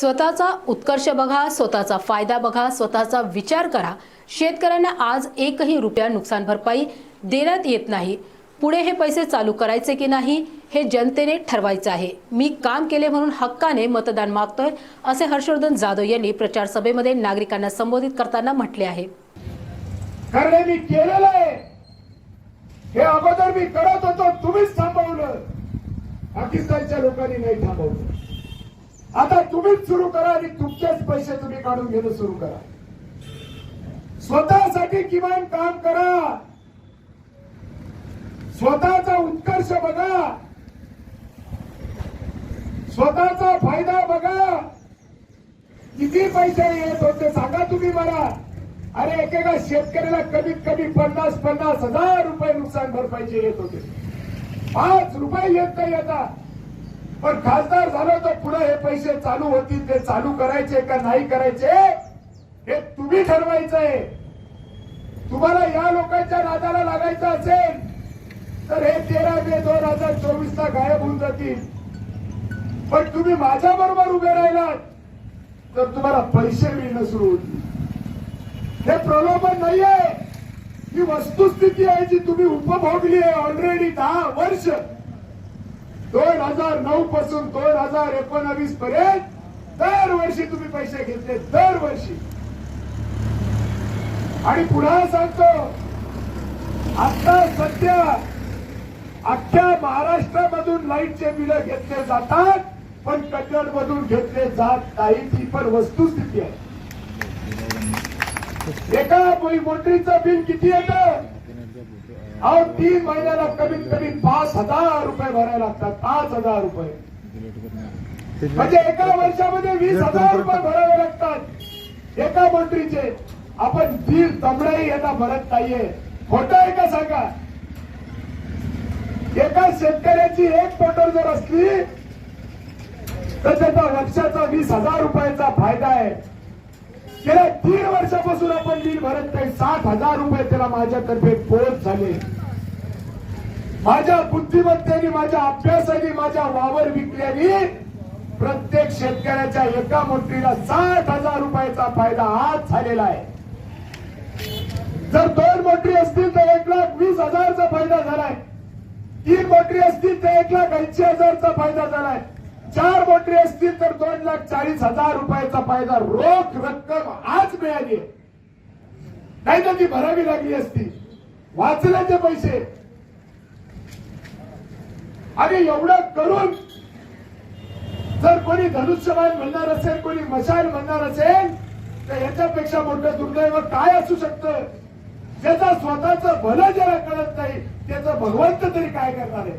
स्वतःचा उत्कर्ष बघा स्वतःचा फायदा बघा स्वतःचा विचार करा. शेतकऱ्यांना आज एकही रुपया नुकसान भरपाई देण्यात येत नाही. पुढे हे पैसे चालू करायचे की नाही हे जनतेने ठरवायचं आहे. मी काम केले म्हणून हक्काने मतदान मागतोय असे हर्षवर्धन जाधव यांनी प्रचार सभेमध्ये नागरिकांना संबोधित करताना म्हटले आहे. कारण मी केलेलं आहे. हे अगोदर मी करत होतो तुम्हीच थांबवलं. पाकिस्तानच्या लोकांनी नाही थांबवलं. आता तुम्हीच सुरू करा आणि तुमचेच पैसे तुम्ही काढून घेणं सुरू करा. स्वतःसाठी किमान काम करा. स्वतःचा उत्कर्ष बघा. स्वतःचा फायदा बघा. किती पैसे येत होते सांगा तुम्ही मला. अरे एकेका शेतकऱ्याला कमीत कमी पन्नास पन्नास हजार रुपये नुकसान भरपाईचे येत होते. पाच रुपये येत नाही आता. पण खासदार झालो तर पुढे हे पैसे चालू होतील ते चालू करायचे का नाही करायचे हे तुम्ही ठरवायचंय. तुम्हाला या लोकांच्या नादाला लागायचं असेल तर हे तेरा मे दोन हजार चोवीस ला गायब होऊन जातील. पण तुम्ही माझ्या बरोबर उभे राहिलात तर तुम्हाला पैसे मिळणं सुरू होतील हे प्रलोभन नाहीये. ही वस्तुस्थिती आहे जी तुम्ही उपभोगली आहे ऑलरेडी दहा वर्ष. दोन हजार नऊ पासून दोन हजार एकोणावीस पर्यंत दरवर्षी तुम्ही पैसे घेतले दरवर्षी. आणि पुन्हा सांगतो आता सध्या अख्ख्या महाराष्ट्रामधून लाईटचे बिल घेतले जातात पण कन्नड मधून घेतले जात नाही ती पण वस्तुस्थिती आहे. एका मोटरीचं बिल किती येत? अहो तीन महिन्याला कमीत कमी पाच हजार रुपये भरायला लागतात. हजार रुपये. म्हणजे एका वर्षामध्ये वीस हजार रुपये भरावे लागतात. एका मंत्रीचे. आपण दीड तमडाही यांना भरत नाहीये. खोटं आहे का सांगा? एका शेतकऱ्याची एक मोटर जर असली तर त्याचा वर्षाचा वीस हजार रुपयाचा फायदा आहे. गेल्या तीन वर्षापासून आपण बिल भरत नाही. साठ हजार रुपये त्याला माझ्यातर्फे पोच झाले. माझ्या बुद्धिमत्तेने माझ्या अभ्यासाने माझ्या वावर विकल्याने प्रत्येक शेतकऱ्याच्या एका मंत्रीला साठ हजार रुपयाचा फायदा आज झालेला आहे. जर दोन मोटरी असतील तर एक लाख वीस हजारचा फायदा झालाय. तीन मोटरी असतील तर एक लाख ऐंशी हजारचा फायदा झालाय. चार मोटरी असतील तर दोन लाख चाळीस हजार रुपयाचा फायदा रोख रक्कम आज मिळाली आहे. नाही तर ती भरावी लागली असती. वाचल्याचे पैसे आणि एवढं करून जर कोणी धनुष्यबाण म्हणणार असेल कोणी मशाल म्हणणार असेल तर याच्यापेक्षा मोठं दुर्दैव काय असू शकतं? ज्याचा स्वतःच भलं ज्याला कळत नाही त्याचं भगवंत तरी काय करणार आहे?